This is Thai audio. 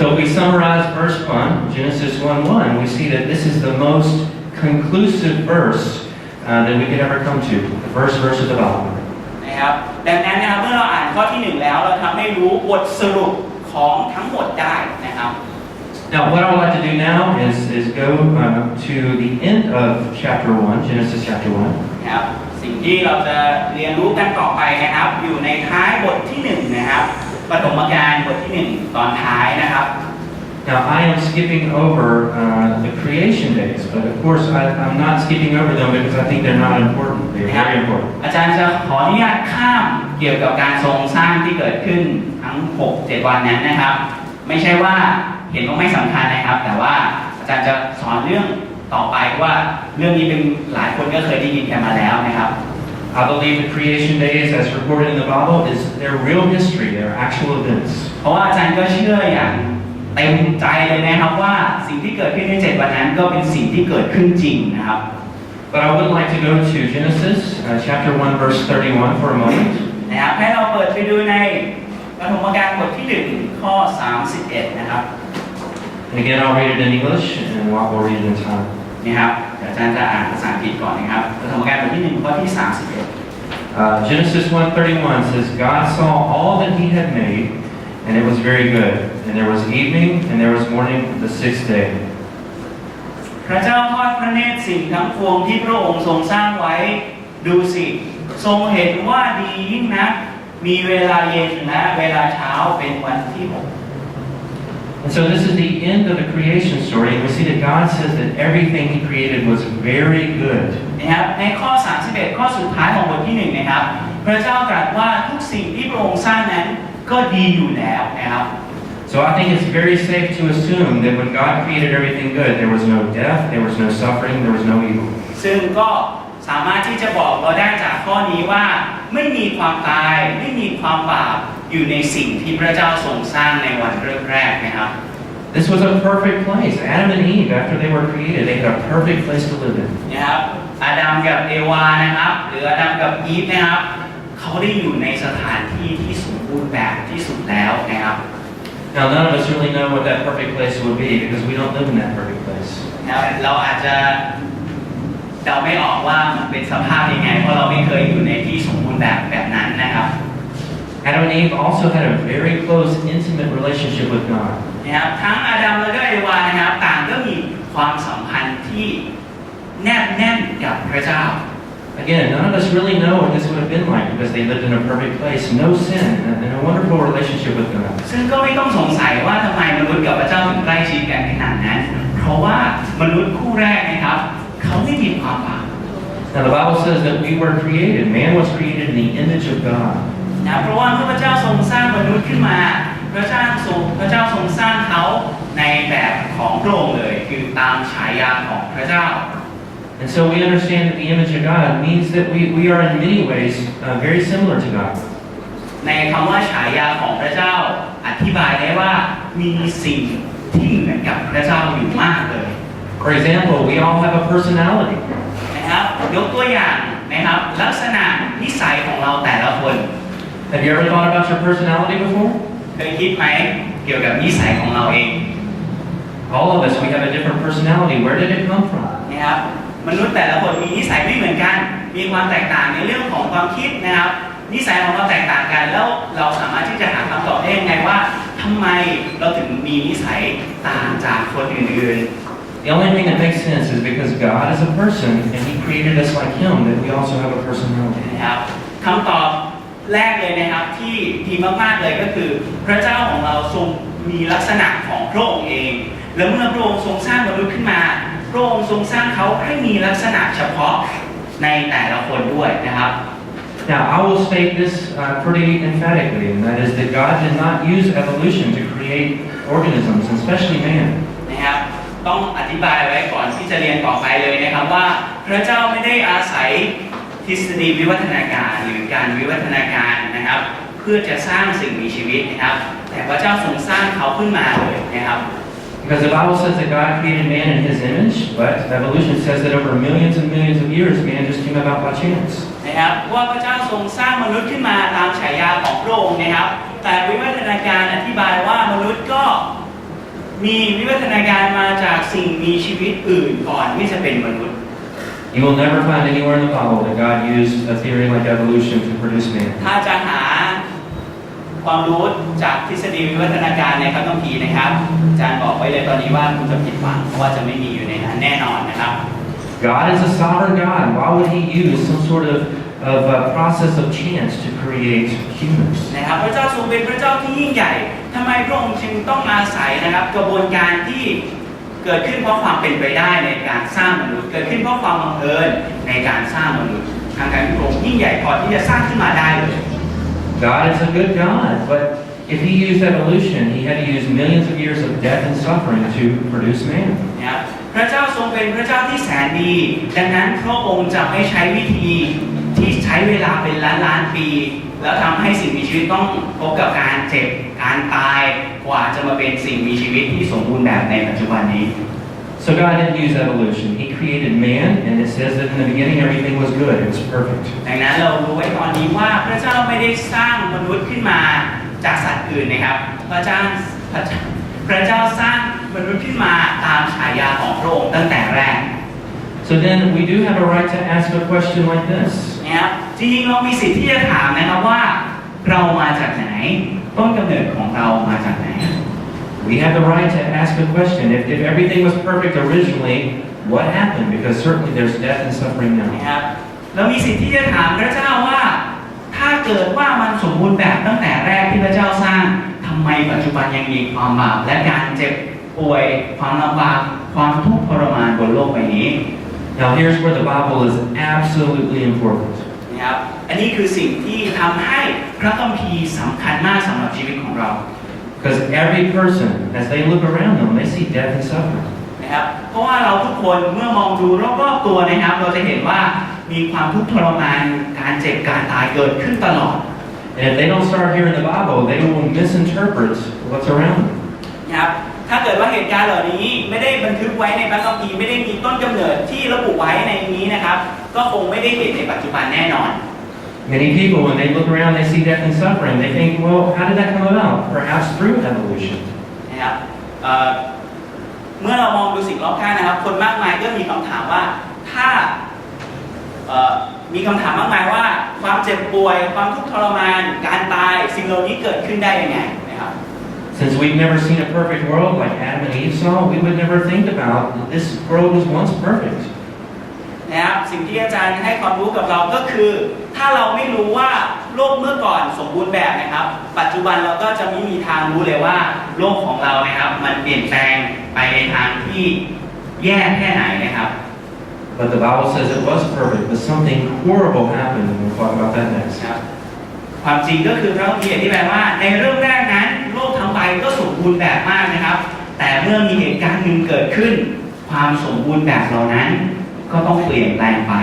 So if we summarize verse 1, Genesis 1 1, we see that this is the most conclusive verse uh, that we could ever come to, the first verse of the Bible. นะครับดังนั้นนะครับเมื่อเราอ่านข้อที่หนึ่งแล้วเราทำให้รู้บทสรุปของทั้งหมดได้นะครับ Now, what I would like to do now is, is go uh, to the end of chapter 1, Genesis chapter 1. นะครับสิ่งที่เราจะเรียนรู้กันต่อไปนะครับ อยู่ในท้ายบทที่หนึ่งนะครับ ปฐมกาลบทที่หนึ่งตอนท้ายนะครับ Now, I am skipping over uh, the creation days, but of course, I, I'm not skipping over them because I think they're not important. They're นะครับ very important. อาจารย์จะขออนุญาตข้ามเกี่ยวกับการทรงสร้างที่เกิดขึ้นทั้ง 6 7 วันนั้นนะครับ ไม่ใช่ว่าเห็นว่าไม่สำคัญนะครับ แต่ว่าอาจารย์จะสอนเรื่องต่อไปว่าเรื่องนี้เป็นหลายคนก็เคยได้ยินกันมาแล้วนะครับ I believe the creation days, as recorded in the Bible, is their real history, their actual events. เพราะอาจารย์ก็เชื่ออย่างเต็มใจเลยนะครับว่าสิ่งที่เกิดขึ้นในเจ็ดวันนั้นก็เป็นสิ่งที่เกิดขึ้นจริงนะครับ But I would like to go to Genesis uh, chapter 1 verse 31 for a moment นะครับให้เราเปิดไปดูในปฐมกาลบทที่1ข้อ31นะครับ And again I'll read it in English and we'll read it in time นะครับ อาจารย์จะอ่านภาษาอังกฤษก่อนนะครับปฐมกาลบทที่หนึ่งข้อที่31 Uh, Genesis 1:31 says, God saw all that He had made, and it was very good. And there was evening, and there was morning, the sixth day. พระเจ้าทอดพระเนตรสิ่งทั้งปวงที่พระองค์ทรงสร้างไว้ ดูสิ ทรงเห็นว่าดียิ่งนักมีเวลาเย็นและเวลาเช้าเป็นวันที่หก And so this is the end of the creation story, and we see that God says that everything He created was very good. นะครับในข้อ 31 ข้อสุดท้ายของบทที่หนึ่งนะครับ พระเจ้าตรัสว่าทุกสิ่งที่พระองค์สร้างนั้นก็ดีอยู่แล้วนะครับ So I think it's very safe to assume that when God created everything good, there was no death, there was no suffering, there was no evil. ซึ่งก็สามารถที่จะบอกเราได้จากข้อนี้ว่า ไม่มีความตาย ไม่มีความบาป อยู่ในสิ่งที่พระเจ้าทรงสร้างในวันเริ่มแรกนะครับ This was a perfect place. Adam and Eve, after they were created, they had a perfect place to live in. นะครับอาดัมกับเอวานะครับ หรืออาดัมกับอีฟนะครับ เขาได้อยู่ในสถานที่ที่สมบูรณ์แบบที่สุดแล้วนะครับ Now, none of us really know what that perfect place would be because we don't live in that perfect place. นะครับเราอาจจะเดาไม่ออกว่ามันเป็นสภาพยังไง เพราะเราไม่เคยอยู่ในที่สมบูรณ์แบบแบบนั้นนะครับ Adam and Eve also had a very close, intimate relationship with God. นะครับทั้งอาดัมและก็เอวานะครับ ต่างก็มีความสัมพันธ์ที่แนบแน่นกับพระเจ้า Again, none of us really know what this would have been like because they lived in a perfect place, no sin, and and a wonderful relationship with God. ซึ่งก็ไม่ต้องสงสัยว่าทำไมมนุษย์กับพระเจ้าถึงใกล้ชิดกันขนาดนั้น เพราะว่ามนุษย์คู่แรกนะครับ เขาไม่มีความบาป Now, the Bible says that we were created, man was created in the image of God. นะเพราะว่าเมื่อพระเจ้าทรงสร้างมนุษย์ขึ้นมา พระเจ้าทรงพระเจ้าทรงสร้างเขาในแบบของพระองค์เลยคือตามฉายาของพระเจ้า And so we understand that the image of God means that we, we are in many ways uh, very similar to God. ในคำว่าฉายาของพระเจ้าอธิบายได้ว่ามีสิ่งที่เหมือนกับพระเจ้าอยู่มากเลย For example, we all have a personality. นะครับยกตัวอย่างนะครับลักษณะนิสัยของเราแต่ละคน Have you ever thought about your personality before? เคยคิดไหมเกี่ยวกับนิสัยของเราเอง All of us, we have a different personality. Where did it come from? นะครับมนุษย์แต่ละคนมีนิสัยไม่เหมือนกัน มีความแตกต่างในเรื่องของความคิดนะครับ นิสัยของเราแตกต่างกันแล้วเราสามารถที่จะหาคำตอบได้ยังไงว่าทำไมเราถึงมีนิสัยต่างจากคนอื่น The only thing that makes sense is because God is a person and He created us like Him, that we also have a personality. ๆนะครับคำตอบ แรกเลยนะครับที่ดีมากๆเลยก็คือ พระเจ้าของเราทรงมีลักษณะของพระองค์เอง แล้วเมื่อพระองค์ทรงสร้างมนุษย์ขึ้นมา พระองค์ทรงสร้างเขาให้มีลักษณะเฉพาะในแต่ละคนด้วยนะครับ Now, I will state this uh, pretty emphatically, and that is that God did not use evolution to create organisms, and especially man. นะครับต้องอธิบายไว้ก่อนที่จะเรียนต่อไปเลยนะครับว่าพระเจ้าไม่ได้อาศัย ทฤษฎีวิวัฒนาการหรือการวิวัฒนาการนะครับ เพื่อจะสร้างสิ่งมีชีวิตนะครับ แต่พระเจ้าทรงสร้างเขาขึ้นมาเลยนะครับ Because the Bible says that God created man in His image, but evolution says that over millions and millions of years, man just came about by chance. นะครับว่าพระเจ้าทรงสร้างมนุษย์ขึ้นมาตามฉายาของพระองค์นะครับ แต่วิวัฒนาการอธิบายว่ามนุษย์ก็มีวิวัฒนาการมาจากสิ่งมีชีวิตอื่นก่อนที่จะเป็นมนุษย์ You will never find anywhere in the Bible that God used a theory like evolution to produce man. ถ้าจะหาความรู้จากทฤษฎีวิวัฒนาการในพระคัมภีร์นะครับอาจารย์บอกไว้เลยตอนนี้ว่าคุณจะผิดหวังเพราะว่าจะไม่มีอยู่ในนั้นแน่นอนนะครับ God is a sovereign God. Why would He use some sort of, of uh, process of chance to create humans? นะครับพระเจ้าทรงเป็นพระเจ้าที่ยิ่งใหญ่ทำไมพระองค์จึงต้องอาศัยนะครับกระบวนการที่ เกิดขึ้นเพราะความเป็นไปได้ในการสร้างมนุษย์ เกิดขึ้นเพราะความบังเอิญในการสร้างมนุษย์ทางการที่พระองค์ยิ่งใหญ่พอที่จะสร้างขึ้นมาได้เลย God is a good God, but if He used evolution, He had to use millions of years of death and suffering to produce man. นะครับพระเจ้าทรงเป็นพระเจ้าที่แสนดี ดังนั้นพระองค์จะไม่ใช้วิธีที่ใช้เวลาเป็นล้านล้านๆปี แล้วทำให้สิ่งมีชีวิตต้องพบกับการเจ็บการตาย กว่าจะมาเป็นสิ่งมีชีวิตที่สมบูรณ์แบบในปัจจุบันนี้ So God didn't use evolution. He created man, and it says that in the beginning everything was good. It was perfect. ดังนั้นเรารู้ไว้ตอนนี้ว่าพระเจ้าไม่ได้สร้างมนุษย์ขึ้นมาจากสัตว์อื่นนะครับ พระเจ้าพระเจ้าพระเจ้าสร้างมนุษย์ขึ้นมาตามฉายาของพระองค์ตั้งแต่แรก So then we do have a right to ask a question like this. นะครับจริงๆเรามีสิทธิ์ที่จะถามนะครับว่าเรามาจากไหน ต้นกำเนิดของเรามาจากไหน We have the right to ask a question. If, if everything was perfect originally, what happened? Because certainly there's death and suffering now. นะครับเรามีสิทธิ์ที่จะถามพระเจ้าว่า ถ้าเกิดว่ามันสมบูรณ์แบบตั้งแต่แรกที่พระเจ้าสร้างทำไมปัจจุบันยังมีความบาปและการเจ็บป่วยความลำบากความทุกข์ทรมานบนโลกใบนี้ Now here's where the Bible is absolutely important. นะครับอันนี้คือสิ่งที่ทำให้ พระคัมภีร์สำคัญมากสำหรับชีวิตของเรา Because every person, as they look around them, they see death and suffering. นะครับ เพราะว่าเราทุกคนเมื่อมองดูรอบๆตัวนะครับ เราจะเห็นว่ามีความทุกข์ทรมาน การเจ็บ การตายเกิดขึ้นตลอด And if they don't start here in the Bible, they will misinterpret what's around them. นะครับ ถ้าเกิดว่าเหตุการณ์เหล่านี้ไม่ได้บันทึกไว้ในพระคัมภีร์ไม่ได้มีต้นกำเนิดที่ระบุไว้ในนี้นะครับ ก็คงไม่ได้เห็นในปัจจุบันแน่นอน Many people, when they look around, they see death and suffering. They think, well, how did that come about? Perhaps through evolution. นะครับเอ่อเมื่อเรามองดูสิ่งรอบข้างนะครับ คนมากมายก็มีคำถามว่าถ้าเอ่อมีคำถามมากมายว่า ความเจ็บป่วย ความทุกข์ทรมาน การตาย สิ่งเหล่านี้เกิดขึ้นได้ยังไงนะครับ Since we've never seen a perfect world like Adam and Eve saw, we would never think about that this world was once perfect. นะครับสิ่งที่อาจารย์ให้ความรู้กับเราก็คือ ถ้าเราไม่รู้ว่าโลกเมื่อก่อนสมบูรณ์แบบนะครับ ปัจจุบันเราก็จะไม่มีทางรู้เลยว่า โลกของเรานะครับ มันเปลี่ยนแปลงไปในทางที่แย่แค่ไหนนะครับ But the Bible says it was perfect, but something horrible happened, and we'll talk about that next. นะครับความจริงก็คือพระคัมภีร์อธิบายว่าในเรื่องแรกนั้น โลกทั้งใบก็สมบูรณ์แบบมากนะครับ แต่เมื่อมีเหตุการณ์หนึ่งเกิดขึ้น ความสมบูรณ์แบบเหล่านั้น ก็ต้องเปลี่ยนแปลงไป